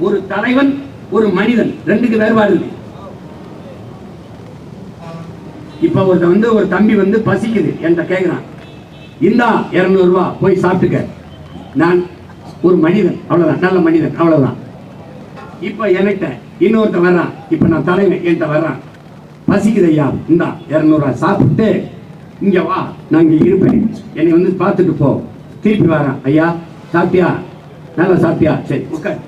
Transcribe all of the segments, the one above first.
ஒரு தலைவன் ஒரு மனிதன். ரெண்டுக்கு வேறுபாடு இப்ப ஒரு வந்து ஒரு தம்பி வந்து பசிக்குது. என்கிட்ட கேக்குறான். இந்தா இருநூறு ரூபா போய் சாப்பிட்டுக்க. நான் ஒரு மனிதன். அவ்வளவுதான். நல்ல மனிதன். அவ்வளவுதான். இப்ப என்கிட்ட இன்னொருத்தன் வர்றான். இப்ப நான் தலைவன். என்கிட்ட வர்றான். பசிக்குது ஐயா. இந்தா இரநூறுவா சாப்பிட்டு இங்க வா. நான் இங்க இருப்பேன். என்னை வந்து பார்த்துட்டு போ. திருப்பி வரேன். ஐயா சாப்பிட்டியா? நல்லா சாப்பிட்டியா? சரி உட்கார்.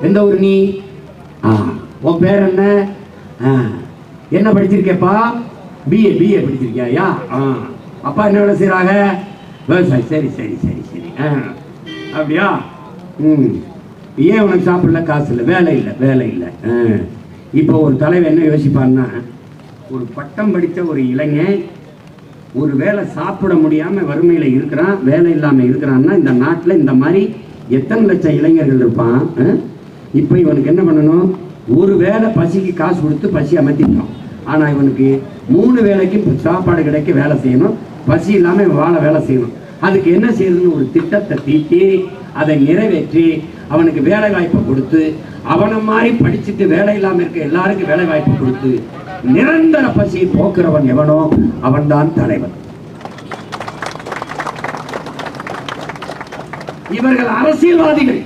எந்த ஊர் நீ? ஆ உன் பேர் என்ன ஆ என்ன படிச்சிருக்கேப்பா? BA BA படிச்சிருக்கியா? ஆ. அப்பா என்ன வேலை செய்கிறாங்க விவசாயம் சரி சரி சரி சரி. ஆ. அப்படியா? ம். ஏன் உனக்கு சாப்பிடல? காசு இல்லை. வேலை இல்லை வேலை இல்லை. ஆ. இப்போ ஒரு தலைவர் என்ன யோசிப்பான்னா ஒரு பட்டம் படித்த ஒரு இளைஞன் ஒரு வேளை சாப்பிட முடியாமல் வறுமையில் இருக்கிறான் வேலை இல்லாமல் இருக்கிறான்னா இந்த நாட்டில் இந்த மாதிரி எத்தனை லட்சம் இளைஞர்கள் இருப்பான் இப்போ இவனுக்கு என்ன பண்ணணும்? ஒரு வேளை பசிக்கு காசு கொடுத்து பசி அமர்த்திட்டான். ஆனால் இவனுக்கு மூணு வேலைக்கும் சாப்பாடு கிடைக்க வேலை செய்யணும். பசி இல்லாமல் இவன் வாழ வேலை செய்யணும். அதுக்கு என்ன செய்யறதுன்னு ஒரு திட்டத்தை தீட்டி அதை நிறைவேற்றி அவனுக்கு வேலை வாய்ப்பை கொடுத்து அவனை மாதிரி படிச்சுட்டு வேலை இல்லாமல் இருக்க எல்லாருக்கும் வேலை வாய்ப்பு கொடுத்து நிரந்தர பசியை போக்குறவன் எவனோ அவன்தான் தலைவன். இவர்கள் அரசியல்வாதிகள்.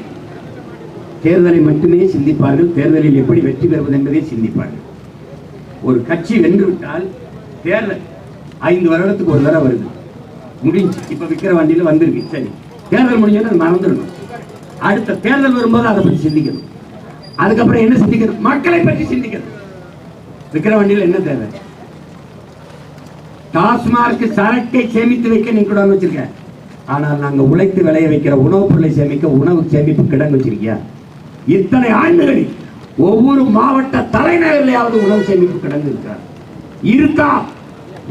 தேர்தலை மட்டுமே சிந்திப்பார்கள். தேர்தலில் எப்படி வெற்றி பெறுவது என்பதை சிந்திப்பார்கள். ஒரு கட்சி வென்றுவிட்டால் தேர்தல் ஐந்து வருடத்துக்கு ஒரு தடவை வருது. முடிஞ்சு. இப்ப விக்கிற வண்டியில வந்திருக்கு. சரி. தேர்தல் முடிஞ்சோன்னு மறந்துடணும். அடுத்த தேர்தல் வரும்போது அதை பற்றி சிந்திக்கணும். அதுக்கப்புறம் என்ன சிந்திக்கணும்? மக்களை பற்றி சிந்திக்கணும். விக்கிற வண்டியில என்ன தேவை? டாஸ்மார்க் சரக்கை சேமித்து வைக்க நீ கூட வச்சிருக்க. ஆனால் நாங்கள் உழைத்து விளைய வைக்கிற உணவுப் பொருளை சேமிக்க உணவு சேமிப்பு கிடங்கு வச்சிருக்கியா? இத்தனை ஆண்டுகளில் ஒவ்வொரு மாவட்ட தலைநகரிலேயாவது உணவு சேமிப்பு கிடங்கு இருக்கிறார் இருக்கா?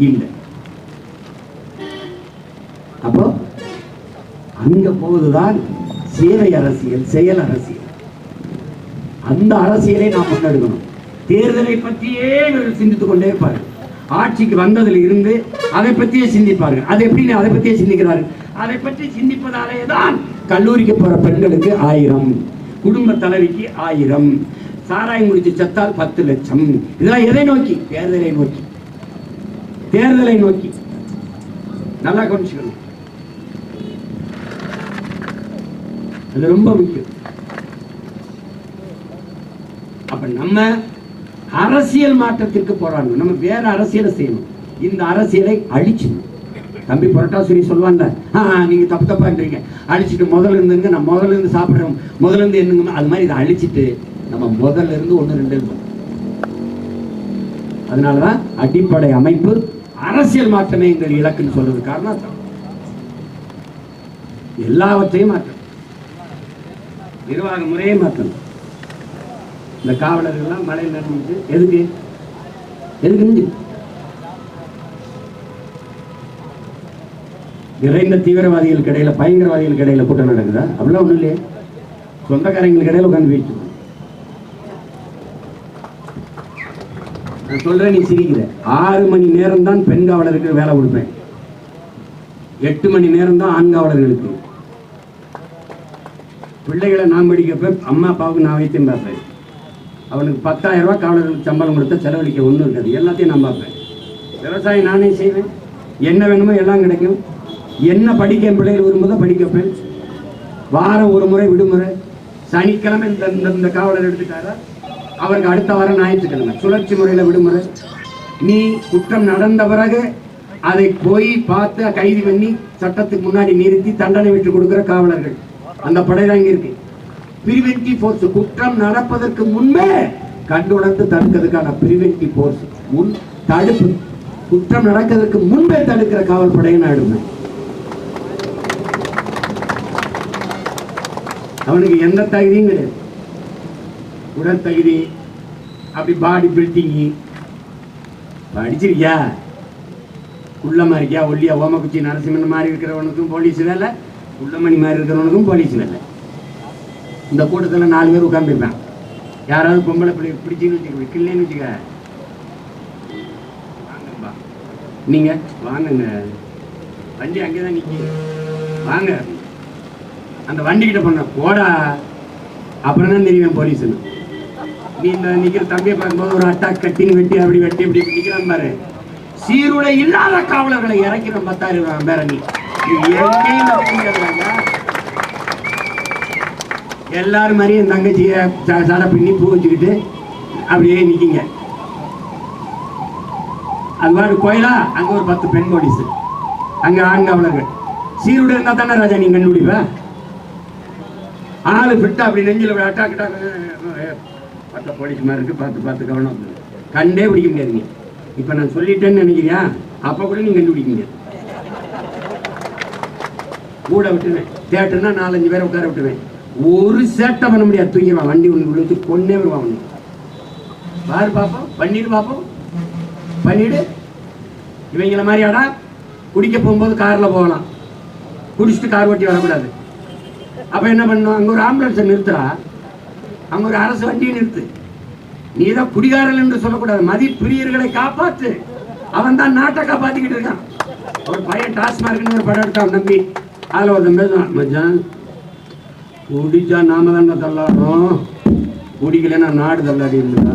இல்லை. அப்போ அங்க போவதுதான் சேவை அரசியல் செயல் அரசியல். அந்த அரசியலை நாம் முன்னெடுக்கணும். தேர்தலை பற்றியே இவர்கள் சிந்தித்துக் கொண்டே இருப்பார்கள். ஆட்சிக்கு வந்ததில் இருந்து அதை பற்றியே சிந்திப்பார்கள். அதை எப்படி அதை பற்றியே சிந்திக்கிறார்கள். அதை பற்றி சிந்திப்பதாலே தான் கல்லூரிக்கு போற பெண்களுக்கு ஆயிரம். குடும்ப தலைவிக்கு ஆயிரம். சாராயம் குடிச்சு செத்தால் பத்து லட்சம். இதெல்லாம் எதை நோக்கி? தேர்தலை நோக்கி. தேர்தலை நோக்கி. நல்லா கவனிச்சுக்கணும். அது ரொம்ப முக்கியம். அப்ப நம்ம அரசியல் மாற்றத்திற்கு போராடணும். நம்ம வேற அரசியலை செய்யணும். இந்த அரசியலை அழிச்சிடணும். தம்பி புரட்டாசுரி சொல்லுவான்ல. "ஆ, ஆ, நீங்க தப்பு தப்பான்றீங்க அழிச்சிட்டு முதல்ல இருந்துங்க நான் முதல்ல இருந்து சாப்பிடுறோம். முதல்ல இருந்து என்னங்க? அது மாதிரி இதை அழிச்சிட்டு நம்ம முதல்ல இருந்து ஒன்று ரெண்டு இருந்தோம் அதனாலதான் அடிப்படை அமைப்பு அரசியல் மாற்றமே எங்கள் இலக்குன்னு சொல்றது காரணம் எல்லாவற்றையும் மாற்றணும். நிர்வாக முறையே மாற்றணும் இந்த காவலர்கள்லாம் மழையில் நடந்துச்சு எதுக்கு? எதுக்கு விரைந்த தீவிரவாதிகள் தீவிரவாதிகளுக்கு பயங்கரவாதிகள் பயங்கரவாதிகளுக்கு கூட்டம் நடக்குதா? அப்படிலாம் ஒண்ணும் இல்லையே. சொந்தக்காரங்களுக்கு இடையில உட்காந்து பேச்சு. நான் சொல்றேன் நீ சிரிக்கிற. ஆறு மணி நேரம் தான் பெண் காவலருக்கு வேலை கொடுப்பேன். எட்டு மணி நேரம் தான் ஆண் காவலர்களுக்கு. பிள்ளைகளை நான் படிக்கப்ப அம்மா அப்பாவுக்கு நான் வைத்தியம் பார்ப்பேன். அவனுக்கு பத்தாயிரம் ரூபாய் காவலர்களுக்கு சம்பளம் கொடுத்தா செலவழிக்க ஒன்றும் இருக்காது. எல்லாத்தையும் நான் பார்ப்பேன். விவசாயம் நானே செய்வேன். என்ன வேணுமோ எல்லாம் கிடைக்கும். என்ன படிக்க என் பிள்ளைகள் விரும்புதோ படிக்க வைப்பேன் வாரம் ஒரு முறை விடுமுறை. சனிக்கிழமை இந்த இந்த- இந்த காவலர் எடுத்துட்டாரா? அவருக்கு அடுத்த வாரம் ஞாயிற்றுக்கிழமை. சுழற்சி முறையில் விடுமுறை. நீ குற்றம் நடந்த பிறகு அதை போய் பார்த்து கைது பண்ணி சட்டத்துக்கு முன்னாடி நிறுத்தி தண்டனை விட்டு கொடுக்குற காவலர்கள். அந்த படை தான் இங்க இருக்கு. பிரிவென்டிவ் ஃபோர்ஸ் குற்றம் நடப்பதற்கு முன்பே கண்டுணர்ந்து தடுக்கிறதுக்கான பிரிவென்டிவ் ஃபோர்ஸ் முன் தடுப்பு. குற்றம் நடக்கிறதுக்கு முன்பே தடுக்கிற காவல் படையை நான் எடுப்பேன். அவனுக்கு எந்த தகுதியும் கிடையாது. உடல் தகுதி அப்படி பாடி பில்டிங்கு படிச்சிருக்கியா? குள்ளமா இருக்கியா? ஒல்லியா ஓமக்குச்சி நரசிம்மன் மாதிரி இருக்கிறவனுக்கும் போலீஸ் வேலை குள்ளமணி மாதிரி இருக்கிறவனுக்கும் போலீஸ் வேலை. இந்த கூட்டத்தில் நாலு பேர் உட்காந்துருப்பேன் யாராவது பொம்பளை பிள்ளை பிடிச்சின்னு வச்சுக்க கிள்ளைன்னு வச்சுக்க. வாங்கப்பா. நீங்க வாங்குங்க. வண்டி அங்கே தான் நிற்கி வாங்க. அந்த வண்டிக்கிட்ட பண்ண போடா. அப்புறம் தான் தெரியும் போலீஸ்னு. நீ இந்த நிக்கிற தம்பியை பார்க்கும்போது ஒரு அட்டாக் கட்டின்னு வெட்டி அப்படி வெட்டி இப்படி நிக்கிறான் பாரு. சீருடை இல்லாத காவலர்களை இறக்கிற பத்தாயிரம் பேர நீ. நீ எல்லாரும் மாதிரியும் என் தங்கச்சியை ச- சடை பின்னி பூ வச்சுக்கிட்டு அப்படியே நிற்கிங்க அது மாதிரி கோயிலா? அங்க ஒரு பத்து பெண் போலீஸ். அங்க ஆண் காவலர்கள். சீருடை இருந்தா தானே ராஜா நீ கண்டுபிடிப்ப? ஆள் ஃபிட்டா அப்படி நெஞ்சில் அப்படி அட்டாக் அட்டாக் பத்த போலீஸ் மாதிரி இருக்கு பார்த்து பார்த்து கவனம் கண்டே பிடிக்க முடியாது நீ இப்போ நான் சொல்லிட்டேன்னு நினைக்கிறியா? அப்போ கூட நீ கண்டுபிடிக்க முடியாது. கூட விட்டுருவேன். தேட்டர்னா நாலஞ்சு பேரை உட்கார விட்டுருவேன். ஒரு சேட்டை பண்ண முடியாது. தூங்கிடுவான் வண்டி ஒன்று விழுத்து கொன்னே விடுவான் அவனு. பாரு பார்ப்போம் பண்ணிடு பார்ப்போம் பண்ணிடு. இவங்கள மாதிரியாடா குடிக்க போகும்போது காரில் போகலாம். குடிச்சிட்டு கார் ஓட்டி வரக்கூடாது. அப்போ என்ன பண்ணும்? அங்கே ஒரு ஆம்புலன்ஸை நிறுத்துறா. அங்கே ஒரு அரசு வண்டியை நிறுத்து. நீ தான் குடிகாரன் என்று சொல்லக்கூடாது. மதி பிரியர்களை காப்பாற்று அவன் தான் நாட்டை காப்பாற்றிக்கிட்டு இருக்கான். ஒரு பையன் டாஸ்மார்க்னு ஒரு படம் எடுத்தான் நம்பி அதில் ஒருத்தன் பேசுவான் மச்சான் குடிச்சா நாம தானே தள்ளாடுறோம். குடிக்கலைன்னா நாடு தள்ளாடி இருந்தா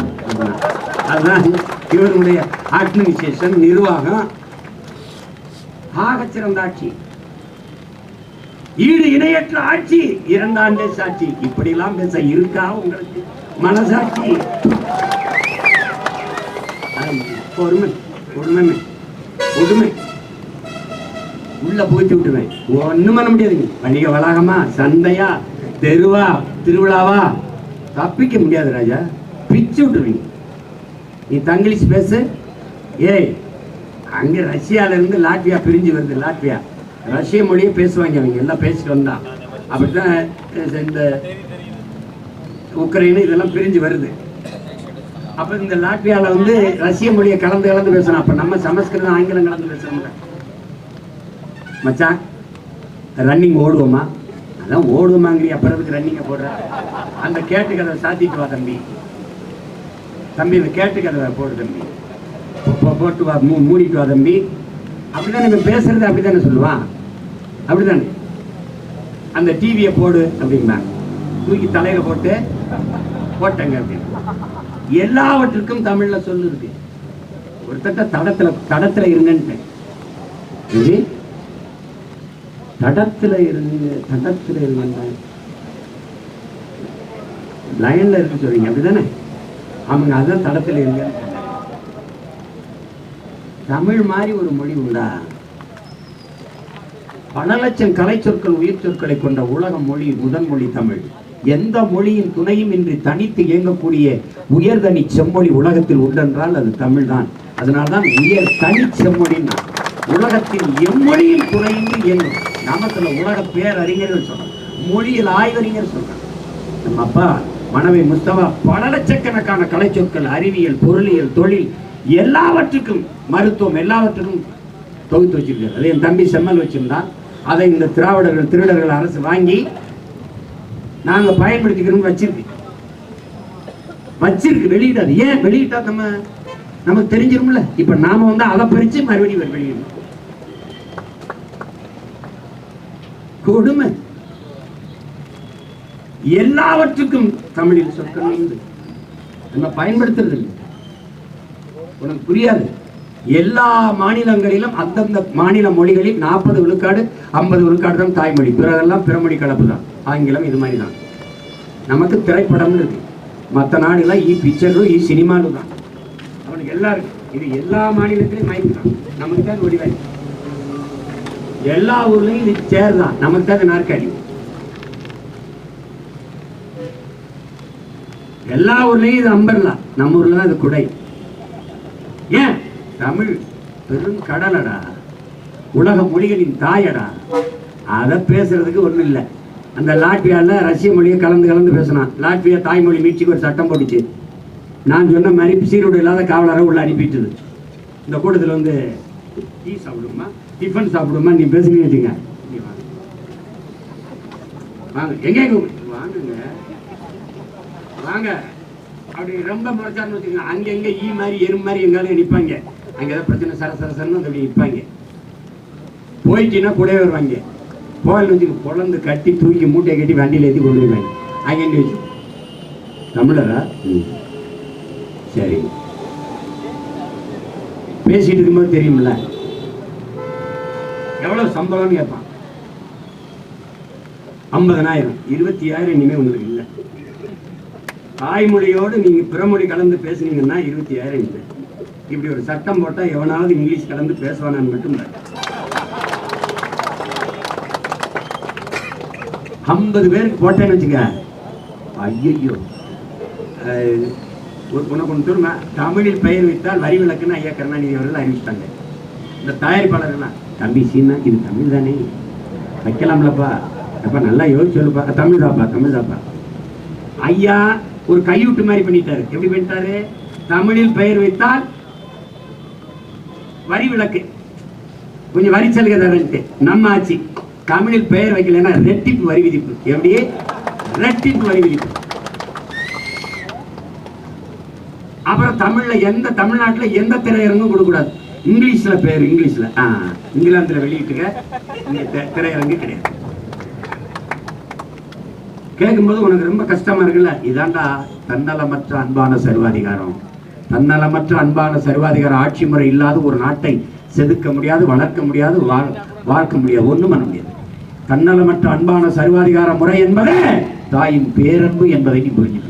அதுதான் இவருடைய அட்மினிஸ்ட்ரேஷன் நிர்வாகம். ஆகச்சிறந்த ஆட்சி. ஈடு இணையற்ற ஆட்சி. இரண்டாண்டே சாட்சி இப்படிலாம் பேச இருக்கா உங்களுக்கு? மனசாட்சி. பொறுமை பொறுமை. கொடுமை உள்ள போச்சு விட்டுவேன் ஒண்ணும் பண்ண முடியாதுங்க வணிக வளாகமா சந்தையா தெருவா திருவிழாவா? தப்பிக்க முடியாது ராஜா. பிச்சு விட்டுருவீங்க. நீ தங்கிலீஷ் பேசு. ஏய் அங்க ரஷ்யால இருந்து லாட்வியா பிரிஞ்சு வருது லாட்வியா. ரஷ்ய மொழியே பேசுவாங்க அவங்க எல்லாம் பேசிட்டு வந்தான் அப்படிதான் இந்த உக்ரைனு இதெல்லாம் பிரிஞ்சு வருது. அப்ப இந்த லாட்வியால வந்து ரஷ்ய மொழியை கலந்து கலந்து பேசணும். அப்ப நம்ம சமஸ்கிருதம் ஆங்கிலம் கலந்து பேசுறோம்ல மச்சான் ரன்னிங் ஓடுவோமா? அதான் ஓடுவோமாங்கிறியா பிறகு ரன்னிங்கை போடுற? அந்த கேட்டு கதை சாத்திட்டு வா தம்பி. தம்பி இந்த கேட்டு கதை போடு தம்பி. போட்டு வா மூ மூடிட்டு வா தம்பி. அப்படிதான் இவன் பேசுறது அப்படிதானே சொல்லுவான்? அப்படிதானே அந்த டிவியை போடு அப்படிம்பாங்க. தூக்கி தலையில போட்டு போட்டங்க அப்படின்னு. எல்லாவற்றுக்கும் தமிழ்ல சொல்லு இருக்கு ஒருத்தட்ட தடத்துல தடத்துல இருங்கன்ட்டேன். தடத்துல இருங்க தடத்துல இருங்க லைன்ல இருக்கு சொல்றீங்க அப்படிதானே அவங்க அதான் தடத்துல இருங்க தமிழ் மாதிரி ஒரு மொழி உண்டா? பல லட்சம் கலை சொற்கள் உயிர் சொற்களை கொண்ட உலக மொழி முதன்மொழி தமிழ். எந்த மொழியின் துணையும் இன்றி தனித்து இயங்கக்கூடிய உயர்தனி செம்மொழி உலகத்தில் உண்டென்றால் அது தமிழ் தான். அதனால்தான் உயர் தனி செம்மொழின்னா உலகத்தில் எம்மொழியின் துணையின்றி இயங்கும். நாமக்கல்ல உலக பேரறிஞர்கள் சொல்றாங்க மொழியில் ஆய்வறிஞர் சொல்றாங்க நம்ம அப்பா மனைவி முஸ்தபா பல லட்சக்கணக்கான கலை சொற்கள் அறிவியல் பொருளியல் தொழில் எல்லாவற்றுக்கும் மருத்துவம் எல்லாவற்றுக்கும் தொகுத்து வச்சிருக்காரு அது என் தம்பி செம்மல் வச்சிருந்தான். அதை இந்த திராவிடர்கள் திருடர்கள் அரசு வாங்கி நாங்க பயன்படுத்திக்கிறோம்னு வச்சிருக்கு. வச்சிருக்கு வெளியிடாது ஏன் வெளியிட்டா நம்ம நமக்கு தெரிஞ்சிரும்ல? இப்ப நாம வந்து அதை பறிச்சு மறுபடியும் வெளியிடணும். கொடுமை. எல்லாவற்றுக்கும் தமிழில் சொற்கள் உண்டு. நம்ம பயன்படுத்துறது இல்லை. உனக்கு புரியாது. எல்லா மாநிலங்களிலும் அந்தந்த மாநில மொழிகளில் நாற்பது விழுக்காடு ஐம்பது விழுக்காடு தான் தாய்மொழி. பிறதெல்லாம் பிறமொழி கலப்பு தான் ஆங்கிலம் இது மாதிரி தான் நமக்கு திரைப்படம்னு இருக்கு. மற்ற நாடுலாம் இ பிக்சரும் இ சினிமாலும் தான். அவனுக்கு எல்லாம் இது எல்லா மாநிலத்திலையும் மயக்கு தான். நமக்கு தான் ஒளிவாய் எல்லா ஊர்லையும் இது சேர் தான். நமக்கு தான் நாற்காலி. எல்லா ஊர்லேயும் இது அம்பர்லாம் நம்ம ஊர்ல தான் இது குடை. ஏன்? தமிழ் பெரும் கடலடா. உலக மொழிகளின் தாயடா. அதை பேசுறதுக்கு ஒன்றும் இல்லை. அந்த லாட்வியாவில் ரஷ்ய மொழியை கலந்து கலந்து பேசினான். லாட்வியா தாய்மொழி மீட்சிக்கு ஒரு சட்டம் போட்டுச்சு. நான் சொன்ன மாதிரி சீரோடு இல்லாத காவலரை உள்ள அனுப்பிட்டுது. இந்த கூட்டத்தில் வந்து டீ சாப்பிடுமா? டிஃபன் சாப்பிடுமா? நீ பேசுனீங்க வச்சுங்க. வாங்க. எங்கே வாங்குங்க வாங்க. அப்படி ரொம்ப முறைச்சாருன்னு வச்சுக்கோங்க அங்க ஈ மாதிரி எறும்பு மாதிரி எங்காலும் நிற்பாங்க அங்கே ஏதாவது பிரச்சனை சர சர வந்து அப்படி நிற்பாங்க போயிட்டுன்னா கூடவே வருவாங்க. போகலன்னு வச்சுக்க குழந்து கட்டி தூக்கி மூட்டையை கட்டி வண்டியில் ஏற்றி கொண்டு வருவாங்க அங்கே வச்சு? தமிழரா? சரி. பேசிட்டு இருக்கும்போது தெரியும்ல. எவ்வளவு சம்பளம்னு கேட்பான். ஐம்பதனாயிரம். இருபத்தி ஆயிரம் இனிமே உங்களுக்கு இல்லை. தாய்மொழியோடு நீங்கள் பிறமொழி கலந்து பேசுனீங்கன்னா இருபத்தி ஆயிரம் இல்லை இப்படி ஒரு சட்டம் போட்டால் எவனாவது இங்கிலீஷ் கலந்து பேசுவானான்னு மட்டும் இல்லை ஐம்பது பேருக்கு போட்டேன்னு வச்சுக்க. ஐயோ ஒரு பொண்ணை கொண்டு தருமா? தமிழில் பெயர் வைத்தால் வரி விளக்குன்னு ஐயா கருணாநிதி அவர்கள் அறிவித்தாங்க இந்த தயாரிப்பாளர்கள்லாம் தம்பி சீனா இது தமிழ் தானே. வைக்கலாம்லப்பா. அப்பா நல்லா யோசிச்சு சொல்லுப்பா. தமிழ் தாப்பா தமிழ் தாப்பா. ஐயா ஒரு கையூட்டு மாதிரி பண்ணிட்டாரு. எப்படி பண்ணிட்டாரு? தமிழில் பெயர் வைத்தால் வரி விளக்கு. கொஞ்சம் வரி சலுகை தரன்ட்டு. நம்ம ஆட்சி. தமிழில் பெயர் வைக்கலன்னா ரெட்டிப்பு வரி விதிப்பு. எப்படி? ரெட்டிப்பு வரி விதிப்பு. அப்புறம் தமிழ்ல எந்த தமிழ்நாட்டுல எந்த திரையரங்கும் கொடுக்கக்கூடாது. இங்கிலீஷ்ல பேர் இங்கிலீஷ்ல. இங்கிலாந்துல வெளியிட்டுக்க. திரையரங்கு கிடையாது. கேட்கும்போது உனக்கு ரொம்ப கஷ்டமா இருக்குல்ல? இதாண்டா தன்னலமற்ற அன்பான சர்வாதிகாரம். தன்னலமற்ற அன்பான சர்வாதிகார ஆட்சி முறை இல்லாத ஒரு நாட்டை செதுக்க முடியாது வளர்க்க முடியாது வாழ்- வாழ்க்க முடியாது ஒண்ணும் பண்ண முடியாது. தன்னலமற்ற அன்பான சர்வாதிகார முறை என்பதே தாயின் பேரன்பு என்பதை நீ புரிஞ்சு